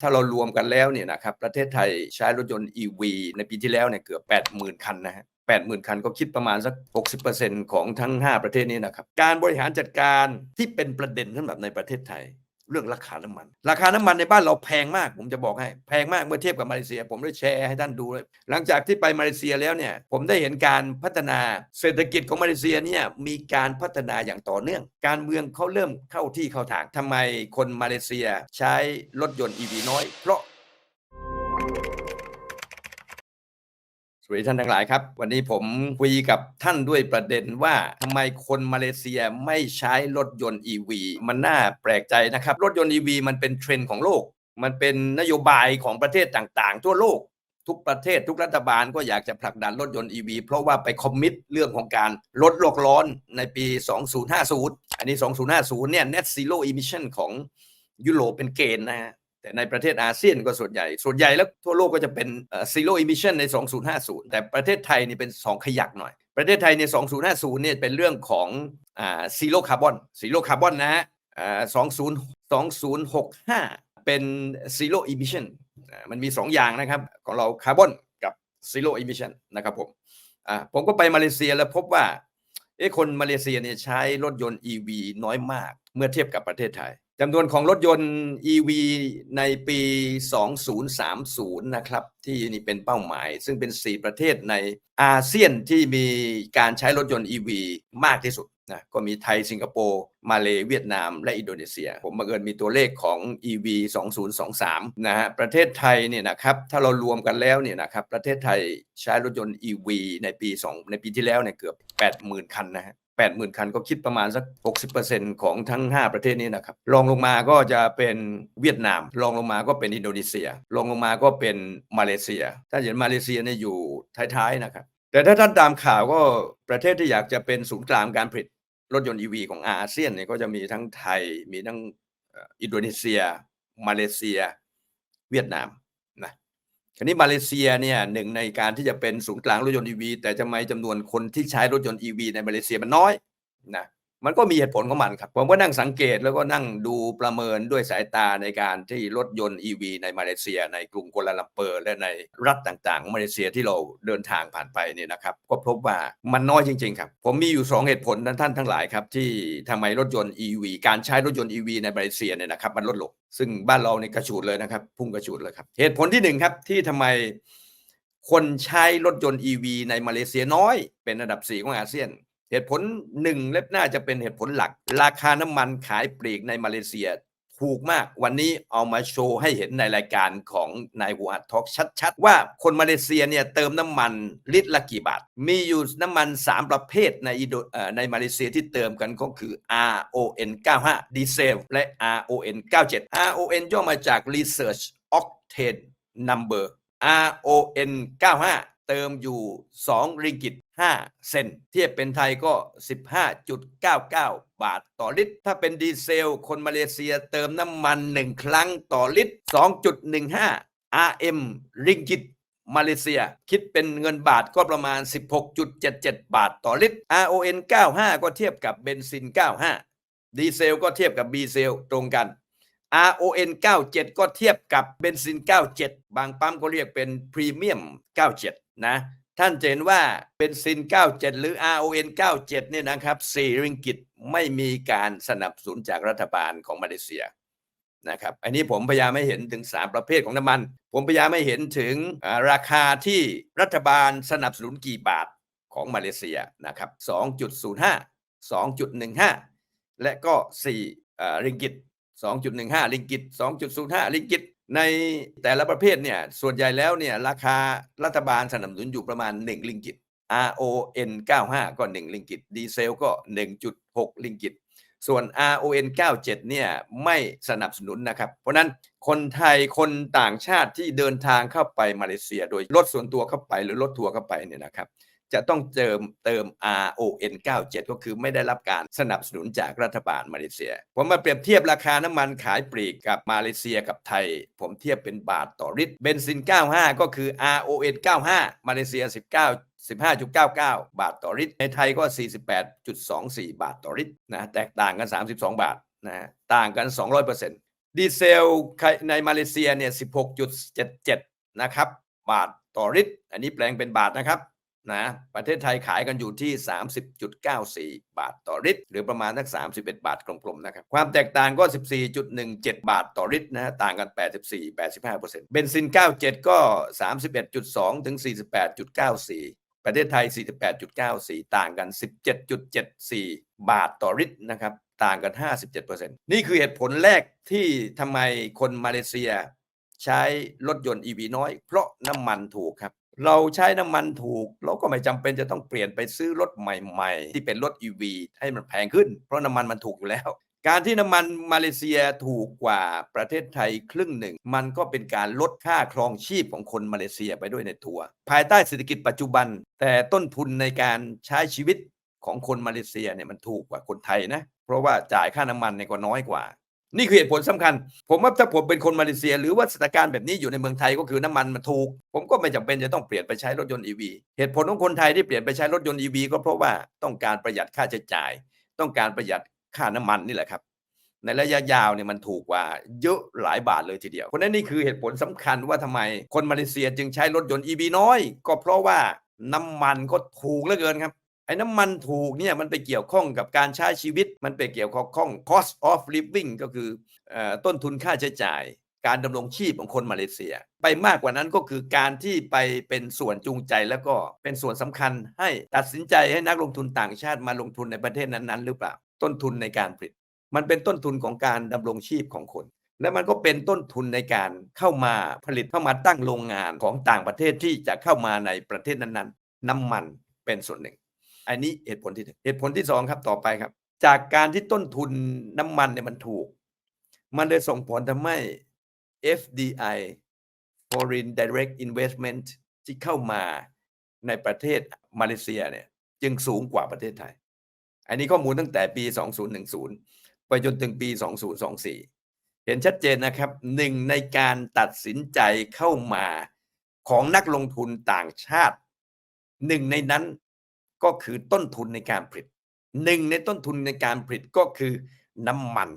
ถ้าเรารวมกันแล้วเนี่ยนะครับประเทศไทยใช้รถยนต์ EV ในปีที่แล้วเนี่ยเกือบ 80,000 คันนะฮะ80,000 คันก็คิดประมาณสัก 60%ของทั้ง 5 ประเทศนี้นะครับ การบริหารจัดการที่เป็นประเด็นสำหรับในประเทศไทย เรื่องราคาน้ำมัน ราคาน้ำมันในบ้านเราแพงมาก ผมจะบอกให้แพงมากเมื่อเทียบกับมาเลเซีย ผมได้แชร์ให้ท่านดูเลยหลังจากที่ไปมาเลเซียแล้วเนี่ยผมได้เห็นการพัฒนาเศรษฐกิจของมาเลเซียเนี่ยมีการพัฒนาอย่างต่อเนื่อง การเมืองเขาเริ่มเข้าที่เข้าทางทำไมคนมาเลเซียใช้รถยนต์ EV น้อย เพราะ สวัสดีท่านทั้งหลายครับ วันนี้ผมคุยกับท่านด้วยประเด็นว่าทำไมคนมาเลเซียไม่ใช้รถยนต์ EV มันน่าแปลกใจนะครับ รถยนต์ EV มันเป็นเทรนด์ของโลก มันเป็นนโยบายของประเทศต่างๆ ทั่วโลก ทุกประเทศทุกรัฐบาลก็อยากจะผลักดันรถยนต์ EV เพราะว่าไปคอมมิตเรื่องของการลดโลกร้อนในปี 2050 อันนี้ 2050 เนี่ย net zero emission ของยุโรปเป็นเกณฑ์นะฮะ แต่ในประเทศอาเซียนก็ส่วนใหญ่ ส่วนใหญ่แล้วทั่วโลกก็จะเป็นเอ่อ zero emission ใน 2050 แต่ประเทศไทยนี่เป็น 2 ขยักหน่อย ประเทศไทยใน 2050 เนี่ยเป็นเรื่องของอ่า zero carbon zero carbon นะฮะอ่า20 2065 เป็น zero emission มันมี 2 อย่างนะครับ ของเราคาร์บอนกับ zero emission นะครับผมอ่าผมก็ไปมาเลเซียแล้วพบว่าเอ้คนมาเลเซียเนี่ยใช้รถยนต์ EV น้อยมาก เมื่อเทียบกับประเทศไทย จำนวนของรถยนต์ EV ในปี 2030 นะครับ ที่นี่เป็นเป้าหมาย ซึ่งเป็น 4 ประเทศในอาเซียนที่มีการใช้รถยนต์ EV มากที่สุดนะก็มีไทย สิงคโปร์ มาเลเวียดนาม และอินโดนีเซีย ผมบังเอิญมีตัวเลขของ EV 2023 นะฮะ ประเทศไทยเนี่ยนะครับ ถ้าเรารวมกันแล้วเนี่ยนะครับ ประเทศไทยใช้รถยนต์ EV ในปี 2 ในปีที่แล้วเนี่ยเกือบ 80,000 คันนะฮะ 80,000 คันก็คิดประมาณสัก 60%ของทั้ง 5 ประเทศนี้นะครับรองลงมาก็จะเป็นเวียดนามรองลงมาก็เป็นอินโดนีเซียรองลงมาก็เป็นมาเลเซีย ถ้าเห็นมาเลเซียเนี่ยอยู่ท้ายๆนะครับแต่ถ้าท่านตามข่าวก็ประเทศที่อยากจะเป็นศูนย์กลางการผลิตรถยนต์ EV ของอาเซียนเนี่ยก็จะมีทั้งไทยมีทั้งอินโดนีเซีย มาเลเซีย เวียดนาม คันนี้มาเลเซียเนี่ยหนึ่งในการที่จะเป็นศูนย์กลางรถยนต์อีวีแต่จะไมจำนวนคนที่ใช้รถยนต์อีวีในมาเลเซียมันน้อยนะ มันก็มีเหตุผลของมันครับ ผมก็นั่งสังเกตแล้วก็นั่งดูประเมินด้วยสายตาในการที่รถยนต์ EV ในมาเลเซีย ในกรุงกัวลาลัมเปอร์ และในรัฐต่างๆ มาเลเซียที่เราเดินทางผ่านไปเนี่ยนะครับ ก็พบว่ามันน้อยจริง ๆ ครับ ผมมีอยู่ 2 เหตุผลนท่านทั้งหลายครับ ที่ทำไมรถยนต์ EV การใช้รถยนต์ EV ในมาเลเซียเนี่ยนะครับมันลดลงซึ่งบ้านเราเนี่ยกระฉูดเลยนะครับ พุ่งกระฉูดเลยครับเหตุผลที่หนึ่งครับที่ทำไมคนใช้รถยนต์ EV ในมาเลเซียน้อย เป็นอันดับ4ของอาเซียน เหตุผลหนึ่งและน่าจะเป็นเหตุผลหลัก ราคาน้ำมันขายปลีกในมาเลเซียถูกมากวันนี้เอามาโชว์ให้เห็นในรายการของนายหัวอัดทอกชัดๆ ว่าคนมาเลเซียเนี่ยเติมน้ำมันลิตรละกี่บาท มีอยู่น้ำมัน 3 ประเภทในอินโดในมาเลเซียที่เติมกันก็คือ RON 95ดีเซลและ RON 97 RON ย่อมาจาก Research Octane Number RON 95 เติมอยู่ 2 ริงกิต 5 เซน เทียบเป็นไทยก็ 15.99 บาทต่อลิตร ถ้าเป็นดีเซล คนมาเลเซียเติมน้ำมัน 1 ครั้งต่อลิตร 2.15 RM ริงกิตมาเลเซีย คิดเป็นเงินบาทก็ประมาณ 16.77 บาทต่อลิตร RON 95 ก็เทียบกับเบนซิน 95 ดีเซลก็เทียบกับบีเซลตรงกัน RON 97 ก็เทียบกับเบนซิน 97 บางปั๊มก็เรียกเป็นพรีเมียม 97 นะท่านเห็นว่าเบนซิน 97 หรือ RON 97 เนี่ยนะครับ4ริงกิตไม่มีการสนับสนุนจากรัฐบาลของมาเลเซียนะครับอันนี้ผมพยายามให้เห็นถึง 3 ประเภทของน้ำมัน ผมพยายามให้เห็นถึงราคาที่รัฐบาลสนับสนุนกี่บาทของมาเลเซียนะครับ2.05 2.15 และก็4ริงกิต2.15ลิงกิต2.05ลิงกิต ในแต่ละประเภทเนี่ยส่วนใหญ่แล้วเนี่ยราคารัฐบาลสนับสนุนอยู่ประมาณ 1 ลิงกิต RON 95 ก็ 1 ลิงกิต ดีเซลก็ 1.6 ลิงกิต ส่วน RON 97 เนี่ยไม่สนับสนุนนะครับ เพราะฉะนั้นคนไทยคนต่างชาติที่เดินทางเข้าไปมาเลเซีย โดยรถส่วนตัวเข้าไปหรือรถทัวร์เข้าไปเนี่ยนะครับ จะต้องเติมเติม RON 97 ก็คือไม่ได้รับการสนับสนุนจากรัฐบาลมาเลเซีย ผมมาเปรียบเทียบราคาน้ำมันขายปลีกกับมาเลเซียกับไทย ผมเทียบเป็นบาทต่อลิตรเบนซิน 95 ก็คือ RON 95 มาเลเซีย 19 15.99 บาทต่อลิตร ในไทยก็ 48.24 บาทต่อลิตรนะแตกต่างกัน 32 บาทนะต่างกัน 200%ดีเซลในมาเลเซียเนี่ย 16.77 นะครับ บาทต่อลิตร อันนี้แปลงเป็นบาทนะครับ นะประเทศไทยขายกันอยู่ที่ 30.94 บาทต่อลิตร หรือประมาณสัก 31 บาทกลมๆนะครับ ความแตกต่างก็ 14.17 บาทต่อลิตรนะฮะต่างกัน 84 85%เบนซิน 97 ก็ 31.2 ถึง 48.94 ประเทศไทย 48.94 ต่างกัน 17.74 บาทต่อลิตรนะครับต่างกัน 57%นี่คือเหตุผลแรกที่ทำไมคนมาเลเซีย ใช้รถยนต์ EV น้อย เพราะน้ำมันถูกครับ เราใช้น้ำมันถูก เราก็ไม่จำเป็นจะต้องเปลี่ยนไปซื้อรถใหม่ๆ ที่เป็นรถ EV ให้มันแพงขึ้น เพราะน้ำมันมันถูกอยู่แล้ว การที่น้ำมันมาเลเซียถูกกว่าประเทศไทยครึ่งหนึ่ง มันก็เป็นการลดค่าครองชีพของคนมาเลเซียไปด้วยในตัว ภายใต้เศรษฐกิจปัจจุบัน แต่ต้นทุนในการใช้ชีวิตของคนมาเลเซียเนี่ยมันถูกกว่าคนไทยนะ เพราะว่าจ่ายค่าน้ำมันเนี่ยก็น้อยกว่า นี่คือเหตุผลสำคัญ ผมว่าถ้าผมเป็นคนมาเลเซีย หรือว่าสถานการณ์แบบนี้อยู่ในเมืองไทยก็คือน้ำมันมันถูก ผมก็ไม่จำเป็นจะต้องเปลี่ยนไปใช้รถยนต์ EV เหตุผลของคนไทยที่เปลี่ยนไปใช้รถยนต์ EV ก็เพราะว่าต้องการประหยัดค่าใช้จ่าย ต้องการประหยัดค่าน้ำมันนี่แหละครับ ในระยะยาวเนี่ยมันถูกกว่าเยอะหลายบาทเลยทีเดียวเพราะนั้นนี่คือเหตุผลสำคัญว่าทำไมคนมาเลเซียจึงใช้รถยนต์ EV น้อย ก็เพราะว่าน้ำมันก็ถูกเหลือเกินครับ ไอ้น้ำมันถูกเนี่ยมันไปเกี่ยวข้องกับการใช้ชีวิต มันไปเกี่ยวข้อง cost of living ก็คืออต้นทุนค่าใช้จ่าย การดำรงชีพของคนมาเลเซีย ไปมากกว่านั้นก็คือการที่ไปเป็นส่วนจูงใจแล้วก็เป็นส่วนสำคัญให้ตัดสินใจให้นักลงทุนต่างชาติมาลงทุนในประเทศนั้นๆ หรือเปล่า ต้นทุนในการผลิต มันเป็นต้นทุนของการดำรงชีพของคนและมันก็เป็นต้นทุนในการเข้ามาผลิตเข้ามาตั้งโรงงานของต่างประเทศที่จะเข้ามาในประเทศนั้นๆ น้ำมันเป็นส่วนหนึ่ง อันนี้เหตุผลที่หนึ่งเหตุผลที่สองครับต่อไปครับ จากการที่ต้นทุนน้ำมันเนี่ยมันถูก มันเลยส่งผลทำให้ FDI Foreign Direct Investment ที่เข้ามาในประเทศมาเลเซียเนี่ยจึงสูงกว่าประเทศไทย อันนี้ข้อมูลตั้งแต่ปี 2010 ไปจนถึงปี 2024 เห็นชัดเจนนะครับหนึ่งในการตัดสินใจเข้ามาของนักลงทุนต่างชาติ หนึ่งในนั้น ก็คือต้นทุนในการผลิตหนึ่งในต้นทุนในการผลิตก็คือน้ำมัน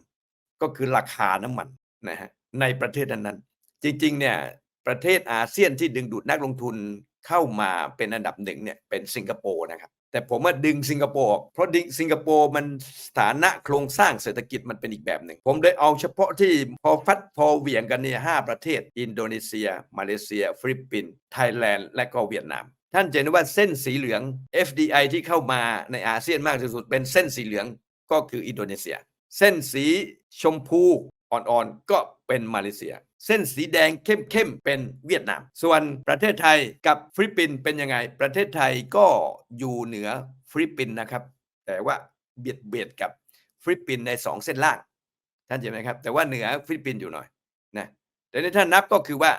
ก็คือราคาน้ำมันนะฮะในประเทศนั้นๆจริงๆเนี่ยประเทศอาเซียนที่ดึงดูดนักลงทุนเข้ามาเป็นอันดับหนึ่งเนี่ยเป็นสิงคโปร์นะครับแต่ผมว่าดึงสิงคโปร์ออกเพราะดึงสิงคโปร์มันสถานะโครงสร้างเศรษฐกิจมันเป็นอีกแบบหนึ่ง ผมเลยเอาเฉพาะที่พอฟัดพอเหวี่ยงกันเนี่ยห้าประเทศ อินโดนีเซีย มาเลเซีย ฟิลิปปินส์ไทยแลนด์ และก็เวียดนาม ท่านจะเห็นว่าเส้นสีเหลือง FDI ที่เข้ามาในอาเซียนมากที่สุด เป็นเส้นสีเหลืองก็คืออินโดนีเซีย เส้นสีชมพูอ่อนๆก็เป็นมาเลเซีย เส้นสีแดงเข้มๆเป็นเวียดนาม ส่วนประเทศไทยกับฟิลิปปินส์เป็นยังไง ประเทศไทยก็อยู่เหนือฟิลิปปินส์นะครับ แต่ว่าเบียดเบียดกับฟิลิปปินส์ในสองเส้นล่าง ท่านเห็นไหมครับ แต่ว่าเหนือฟิลิปปินส์อยู่หน่อยนะแต่ในท่านนับก็คือว่า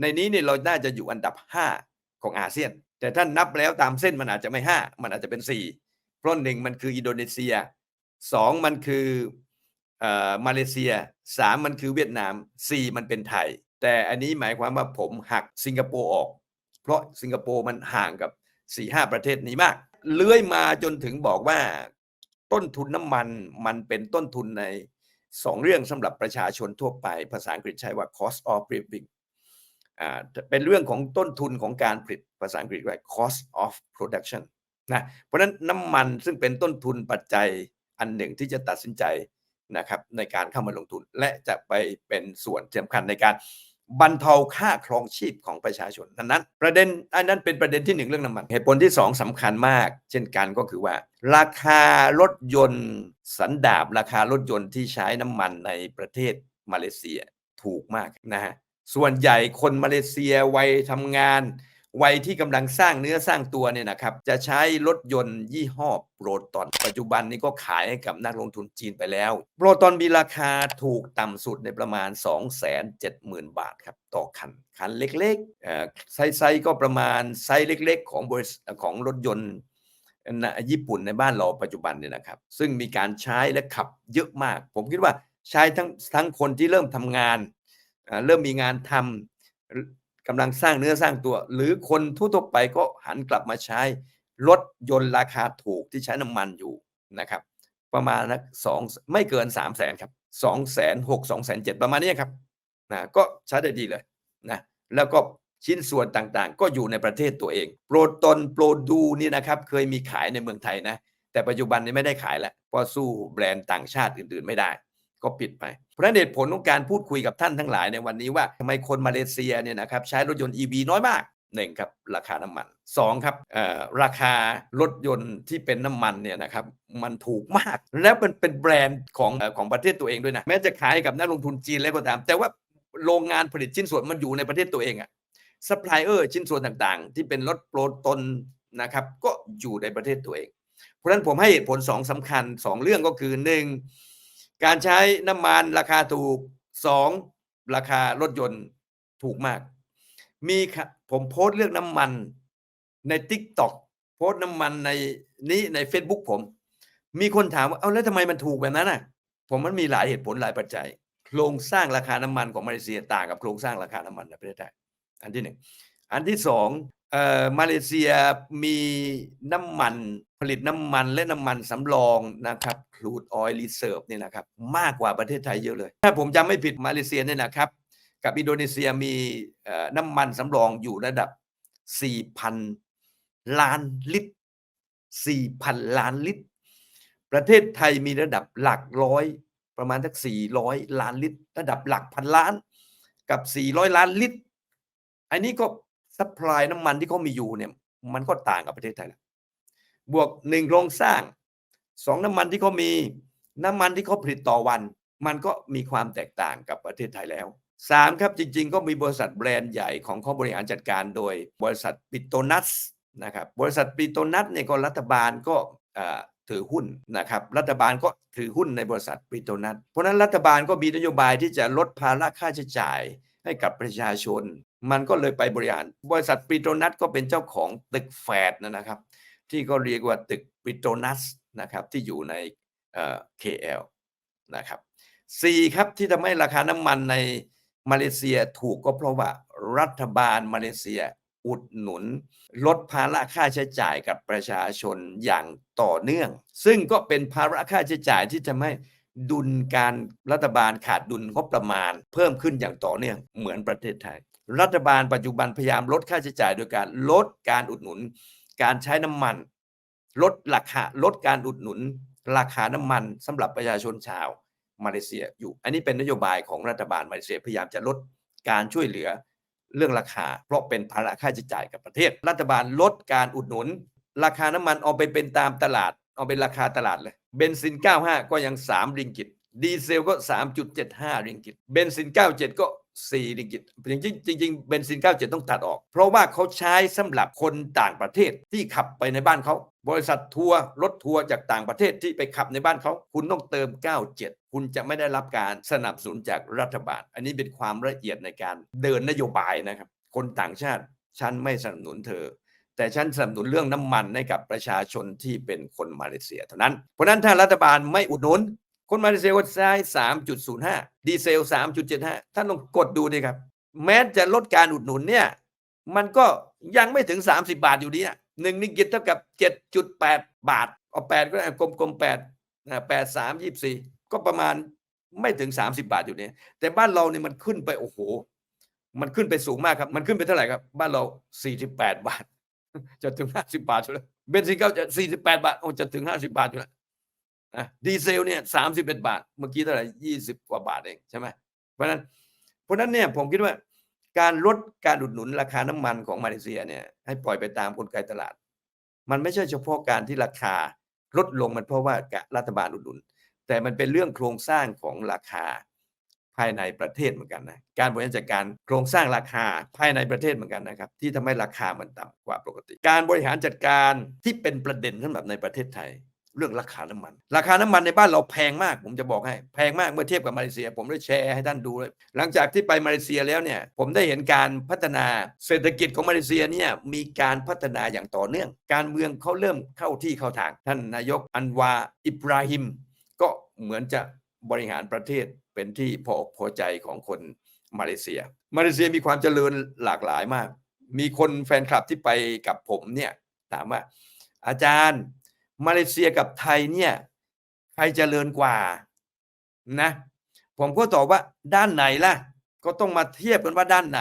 ในนี้เนี่ยเราน่าจะอยู่อันดับ 5 ของอาเซียน แต่ท่านนับแล้วตามเส้นมันอาจจะไม่5มันอาจจะเป็น4เพราะหนึ่งมันคืออินโดนีเซีย2มันคือเอ่อมาเลเซีย3มันคือเวียดนาม4มันเป็นไทย แต่อันนี้หมายความว่าผมหักสิงคโปร์ออก เพราะสิงคโปร์มันห่างกับ4-5ประเทศนี้มาก เลื้อยมาจนถึงบอกว่า ต้นทุนน้ำมันมันเป็นต้นทุนใน2เรื่องสำหรับประชาชนทั่วไปภาษาอังกฤษใช้ว่า cost of living เป็นเรื่องของต้นทุนของการผลิตภาษาอังกฤษว่า cost of production นะเพราะนั้นน้ำมันซึ่งเป็นต้นทุนปัจจัยอันหนึ่งที่จะตัดสินใจนะครับในการเข้ามาลงทุน และจะไปเป็นส่วนสำคัญในการบรรเทาค่าครองชีพของประชาชนดังนั้น ประเด็นอันนั้นเป็นประเด็นที่หนึ่งเรื่องน้ำมัน เหตุผลที่สองสำคัญมาก เช่นกันก็คือว่า ราคารถยนต์สันดาบราคารถยนต์ที่ใช้น้ำมันในประเทศมาเลเซียถูกมากนะฮะ ส่วนใหญ่คนมาเลเซียวัยทำงาน วัยที่กำลังสร้างเนื้อสร้างตัวเนี่ยนะครับ จะใช้รถยนต์ยี่ห้อโปรตอน ปัจจุบันนี้ก็ขายให้กับนักลงทุนจีนไปแล้ว โปรตอนมีราคาถูกต่ำสุดในประมาณ 270,000 บาทครับ ต่อคัน คันเล็กๆไซส์ก็ประมาณไซส์เล็ก ๆ ของบริษัทของรถยนต์นญี่ปุ่นในบ้านเราปัจจุบันเนี่ยนะครับ ซึ่งมีการใช้และขับเยอะมาก ผมคิดว่าใช้ทั้งทั้งคนที่เริ่มทำงาน เริ่มมีงานทำกำลังสร้างเนื้อสร้างตัว หรือคนทั่วไปก็หันกลับมาใช้รถยนต์ราคาถูกที่ใช้น้ำมันอยู่นะครับ ประมาณนักสองไม่เกิน3 0 0แสนครับสองแสนหกสองแสนเจ็ดประมาณนี้ครับนะก็ใช้ได้ดีเลยนะแล้วก็ชิ้นส่วนต่างๆ ก็อยู่ในประเทศตัวเอง โปรตอนโปรดูนี่นะครับเคยมีขายในเมืองไทยนะ แต่ปัจจุบันนี้ไม่ได้ขายแล้วเพราะสู้แบรนด์ต่างชาติอื่นๆไม่ได้ ก็ปิดไป เพราะนั้นเหตุผลของการพูดคุยกับท่านทั้งหลายในวันนี้ว่าทำไมคนมาเลเซียเนี่ยนะครับใช้รถยนต์ EV น้อยมากหนึ่งครับราคาน้ำมันสองครับราคารถยนต์ที่เป็นน้ำมันเนี่ยนะครับมันถูกมาก แล้วเป็นเป็นแบรนด์ของของประเทศตัวเองด้วยนะแม้จะขายกับนักลงทุนจีนแล้วก็ตาม แต่ว่าโรงงานผลิตชิ้นส่วนมันอยู่ในประเทศตัวเองอะซัพพลายเออร์ชิ้นส่วนต่างๆ ที่เป็นรถโปรตนนะครับก็อยู่ในประเทศตัวเอง เพราะฉะนั้นผมให้เหตุผลสองสำคัญสองเรื่องก็คือหนึ่ง การใช้น้ำมันราคาถูกสองราคารถยนต์ถูกมาก มีผมโพสต์เรื่องน้ำมันใน t ิ k t o k โพสต์น้ำมันในนี้ใน Facebook ผม มีคนถามว่า เอาแล้วทำไมมันถูกแบบนั้นน่ะ ผมมันมีหลายเหตุผลหลายปัจจัย โครงสร้างราคาน้ำมันของมาเลเซียต่างกับโครงสร้างราคาน้ำมันในประเทศไทยอันที่หนึ่งอันที่สอง เอ่อมาเลเซียมีน้ำมันผลิตน้ำมันและน้ำมันสำรองนะครับ crude oil reserve เนี่ยนะครับมากกว่าประเทศไทยเยอะเลย ถ้าผมจำไม่ผิดมาเลเซียเนี่ยนะครับ กับอินโดนีเซียมีน้ำมันสำรองอยู่ระดับ 4,000 ล้านลิตร 4,000 ล้านลิตร ประเทศไทยมีระดับหลักร้อยประมาณสัก 400 ล้านลิตร ระดับหลักพันล้านกับ 400 ล้านลิตร อันนี้ก็ ซัพพลายน้ำมันที่เขามีอยู่เนี่ยมันก็ต่างกับประเทศไทยแล้วบวกหนึ่งโครงสร้างสองน้ำมันที่เขามีน้ำมันที่เขาผลิตต่อวัน มันก็มีความแตกต่างกับประเทศไทยแล้วสามครับจริง ๆ ก็มีบริษัทแบรนด์ใหญ่ของเขาบริหารจัดการโดยบริษัทปิโตนัสนะครับบริษัทปิโตนัสเนี่ยก็รัฐบาลก็ถือหุ้นนะครับรัฐบาลก็ถือหุ้นในบริษัทปิโตนัสเพราะนั้นรัฐบาลก็มีนโยบายที่จะลดภาระค่าใช้จ่ายให้กับประชาชน มันก็เลยไปบริหาร บริษัทปิโตนัสก็เป็นเจ้าของตึกแฝดนะครับ ที่ก็เรียกว่าตึกปิโตนัสนะครับที่อยู่ในเอ่อ KL นะครับสี่ครับที่ทำให้ราคาน้ำมันในมาเลเซียถูกก็เพราะว่ารัฐบาลมาเลเซียอุดหนุน ลดภาระค่าใช้จ่ายกับประชาชนอย่างต่อเนื่อง ซึ่งก็เป็นภาระค่าใช้จ่ายที่ทำให้ดุลการรัฐบาลขาดดุลงบประมาณ เพิ่มขึ้นอย่างต่อเนื่องเหมือนประเทศไทย รัฐบาลปัจจุบันพยายามลดค่าใช้จ่ายโดยการลดการอุดหนุน การใช้น้ำมัน ลดราคาลดการอุดหนุน ราคาน้ำมันสำหรับประชาชนชาวมาเลเซียอยู่ อันนี้เป็นนโยบายของรัฐบาลมาเลเซียพยายามจะลดการช่วยเหลือเรื่องราคา เพราะเป็นภาระค่าใช้จ่ายกับประเทศ รัฐบาลลดการอุดหนุน ราคาน้ำมันเอาไปเป็นตามตลาด เอาเป็นราคาตลาดเลยเบนซิน 95 ก็ยัง 3 ริงกิตดีเซลก็ 3.75 ริงกิตเบนซิน 97 ก็ 4ริงกิตจริงๆจริงเบนซิน 97 ต้องตัดออก เพราะว่าเขาใช้สำหรับคนต่างประเทศที่ขับไปในบ้านเขา บริษัททัวร์รถทัวร์จากต่างประเทศที่ไปขับในบ้านเขา คุณต้องเติม 97 คุณจะไม่ได้รับการสนับสนุนจากรัฐบาล อันนี้เป็นความละเอียดในการเดินนโยบายนะครับ คนต่างชาติฉันไม่สนับสนุนเธอ แต่ฉันสนับสนุนเรื่องน้ำมันให้กับประชาชนที่เป็นคนมาเลเซียเท่านั้น เพราะนั้นถ้ารัฐบาลไม่อุดหนุน คนมาเลเซียก็ใช้3.05ดีเซล3.75ท่านลองกดดูดิครับ แม้จะลดการอุดหนุนเนี่ย มันก็ยังไม่ถึง30บาทอยู่ดีอะหนึ่งนิกิตเท่ากับ7.8บาท เอา8ก็ได้กลมๆ8นะ8 3 24ก็ประมาณไม่ถึง30บาทอยู่เนี่ยแต่บ้านเราเนี่ยมันขึ้นไปโอ้โห มันขึ้นไปสูงมากครับ มันขึ้นไปเท่าไหร่ครับ บ้านเรา48บแปดบาท จะถึง50บาทอยู่แล้วเบนซินก้าจะ48บาทโอ้จะถึง50บาทอยู่แล้ว นะดีเซลเนี่ย31บาท เมื่อกี้เท่าไหร่20กว่าบาทเองใช่ไหมเพราะนั้นเพราะนั้นเนี่ยผมคิดว่าการลดการอุดหนุนราคาน้ำมันของมาเลเซียเนี่ยให้ปล่อยไปตามกลไกตลาด มันไม่ใช่เฉพาะการที่ราคาลดลงมันเพราะว่ารัฐบาลอุดหนุน แต่มันเป็นเรื่องโครงสร้างของราคาภายในประเทศเหมือนกันนะการบริหารจัดการโครงสร้างราคาภายในประเทศเหมือนกันนะครับที่ทำให้ราคามันต่ำกว่าปกติ การบริหารจัดการที่เป็นประเด็นสำหรับในประเทศไทย เรื่องราคาน้ำมัน ราคาน้ำมันในบ้านเราแพงมาก ผมจะบอกให้แพงมากเมื่อเทียบกับมาเลเซีย ผมได้แชร์ให้ท่านดูเลยหลังจากที่ไปมาเลเซียแล้วเนี่ยผมได้เห็นการพัฒนาเศรษฐกิจของมาเลเซียเนี่ยมีการพัฒนาอย่างต่อเนื่อง การเมืองเขาเริ่มเข้าที่เข้าทาง ท่านนายกอันวาอิบราฮิม ก็เหมือนจะบริหารประเทศเป็นที่พออกพอใจของคนมาเลเซีย มาเลเซียมีความเจริญหลากหลายมาก มีคนแฟนคลับที่ไปกับผมเนี่ยถามว่าอาจารย์ มาเลเซียกับไทยเนี่ยใครเจริญกว่านะ ผมก็ตอบว่าด้านไหนล่ะ ก็ต้องมาเทียบกันว่าด้านไหน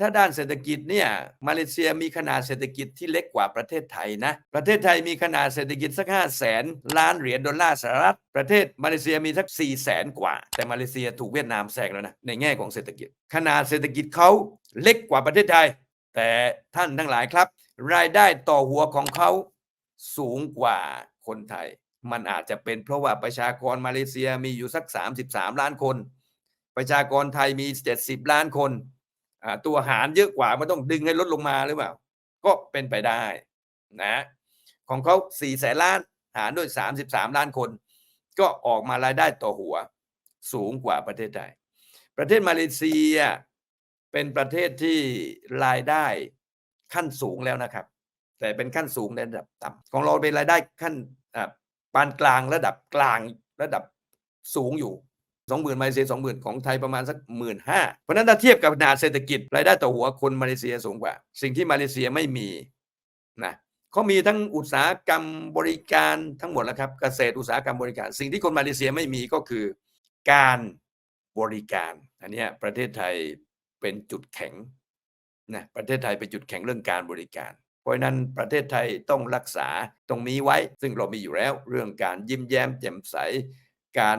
ถ้าด้านเศรษฐกิจเนี่ยมาเลเซียมีขนาดเศรษฐกิจที่เล็กกว่าประเทศไทยนะ ประเทศไทยมีขนาดเศรษฐกิจสักห้าแสนล้านเหรียญดอลลาร์สหรัฐ ประเทศมาเลเซียมีสัก4ี่แสนกว่า แต่มาเลเซียถูกเวียดนามแซงแล้วนะในแง่ของเศรษฐกิจ ขนาดเศรษฐกิจเขาเล็กกว่าประเทศไทย แต่ท่านทั้งหลายครับ รายได้ต่อหัวของเขา สูงกว่าคนไทย มันอาจจะเป็นเพราะว่าประชากรมาเลเซียมีอยู่สัก 33 ล้านคน ประชากรไทยมี 70 ล้านคน ตัวหารเยอะกว่ามันต้องดึงให้ลดลงมาหรือเปล่า ก็เป็นไปได้นะของเขา4แสนล้านหารด้วย 33 ล้านคน ก็ออกมารายได้ต่อหัว สูงกว่าประเทศไทย ประเทศมาเลเซียเป็นประเทศที่รายได้ขั้นสูงแล้วนะครับ แต่เป็นขั้นสูงในระดับต่ำของเราเป็นรายได้ขั้นปานกลางระดับกลางระดับสูงอยู่สองหมื่นมาเลเซียสองหมื่นของไทยประมาณสักหมื่นห้าเพราะฉะนั้นถ้าเทียบกับขนาดเศรษฐกิจรายได้ต่อหัวคนมาเลเซียสูงกว่า สิ่งที่มาเลเซียไม่มีนะเขามีทั้งอุตสาหกรรมบริการทั้งหมดแล้วครับเกษตรอุตสาหกรรมบริการ สิ่งที่คนมาเลเซียไม่มีก็คือการบริการอันนี้ประเทศไทยเป็นจุดแข็งนะประเทศไทยเป็นจุดแข็งเรื่องการบริการ เพราะนั้นประเทศไทยต้องรักษาตรงนี้ไว้ ซึ่งเรามีอยู่แล้ว เรื่องการยิ้มแย้มแจ่มใส การ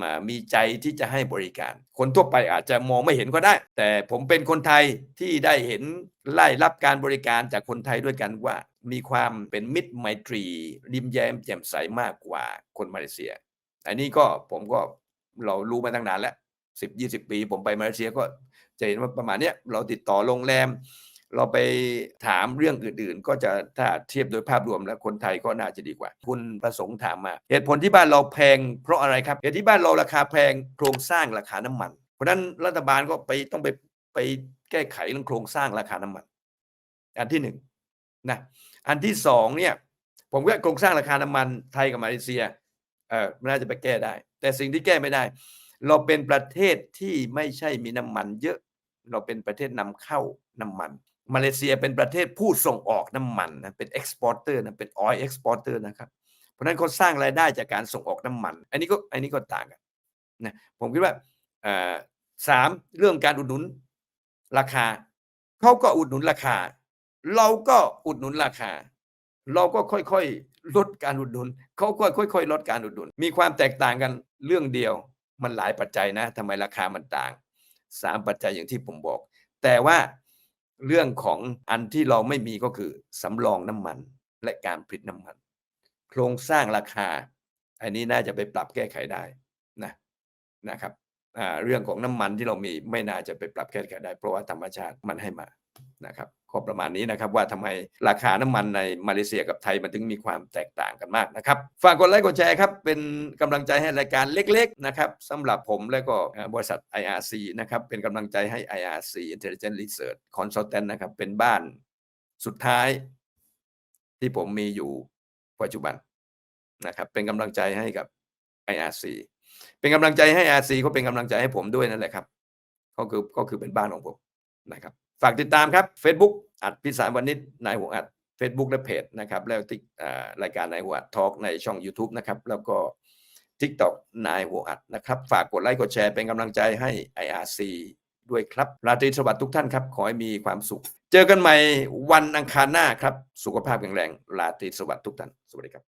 มามีใจที่จะให้บริการ คนทั่วไปอาจจะมองไม่เห็นก็ได้ แต่ผมเป็นคนไทยที่ได้เห็นไล่รับการบริการจากคนไทยด้วยกันว่า มีความเป็นมิตรไมตรีริมแย้มแจ่มใสมากกว่าคนมาเลเซีย อันนี้ก็ผมก็เรารู้มาตั้งนานแล้วสิบยี่สิบปี ผมไปมาเลเซียก็จะเห็นว่าประมาณเนี้ยเราติดต่อโรงแรม เราไปถามเรื่องอื่นๆ ก็จะถ้าเทียบโดยภาพรวมแล้วคนไทยก็น่าจะดีกว่า คุณประสงค์ถามมา เหตุผลที่บ้านเราแพงเพราะอะไรครับเหตุที่บ้านเราราคาแพงโครงสร้างราคาน้ำมัน เพราะนั้นรัฐบาลก็ไปต้องไปไปแก้ไขเรื่องโครงสร้างราคาน้ำมัน อันที่หนึ่งนะอันที่สองเนี่ยผมว่าโครงสร้างราคาน้ำมันไทยกับมาเลเซียเออมันน่าจะไปแก้ได้ แต่สิ่งที่แก้ไม่ได้ เราเป็นประเทศที่ไม่ใช่มีน้ำมันเยอะเราเป็นประเทศนำเข้าน้ำมัน มาเลเซียเป็นประเทศผู้ส่งออกน้ำมันนะเป็น exporter นะเป็น oil exporter นะครับเพราะนั้นเขาสร้างรายได้จากการส่งออกน้ำมัน อันนี้ก็อันนี้ก็ต่างกันนะผมคิดว่าสามเรื่องการอุดหนุนราคาเขาก็อุดหนุนราคา เราก็อุดหนุนราคา เราก็ค่อยๆลดการอุดหนุนเขาก็ค่อย ๆ ลดการอุดหนุน มีความแตกต่างกันเรื่องเดียวมันหลายปัจจัยนะทำไมราคามันต่างสามปัจจัยอย่างที่ผมบอก แต่ว่า เรื่องของอันที่เราไม่มีก็คือสำรองน้ำมันและการผลิตน้ำมัน โครงสร้างราคา อันนี้น่าจะไปปรับแก้ไขได้นะนะครับเรื่องของน้ำมันที่เรามีไม่น่าจะไปปรับแก้ไขได้ เพราะว่าธรรมชาติมันให้มานะครับ ก็ประมาณนี้นะครับว่าทำไมราคาน้ำมันในมาเลเซียกับไทยมันถึงมีความแตกต่างกันมากนะครับ ฝากกดไลค์กดแชร์ครับ เป็นกำลังใจให้รายการเล็กๆนะครับสำหรับผมและก็บริษัท IRC นะครับเป็นกำลังใจให้ IRC Intelligent Research Consultant นะครับเป็นบ้านสุดท้าย ที่ผมมีอยู่ปัจจุบันนะครับเป็นกำลังใจให้กับ IRC เป็นกำลังใจให้ IRC ก็เป็นกำลังใจให้ผมด้วยนั่นแหละครับก็คือก็คือเป็นบ้านของผมนะครับ ฝากติดตามครับ Facebook อัดพิสารวันนิดนายหัวอัด Facebook และเพจนะครับ แล้วติ๊กรายการนายหัวอัดทอล์กในช่อง YouTube นะครับ แล้วก็ TikTok นายหัวอัดนะครับ ฝากกดไลค์กดแชร์เป็นกำลังใจให้ IRC ด้วยครับราตรีสวัสดิ์ทุกท่านครับ ขอให้มีความสุข เจอกันใหม่วันอังคารหน้าครับ สุขภาพแข็งแรงราตรีสวัสดิ์ทุกท่าน สวัสดีครับ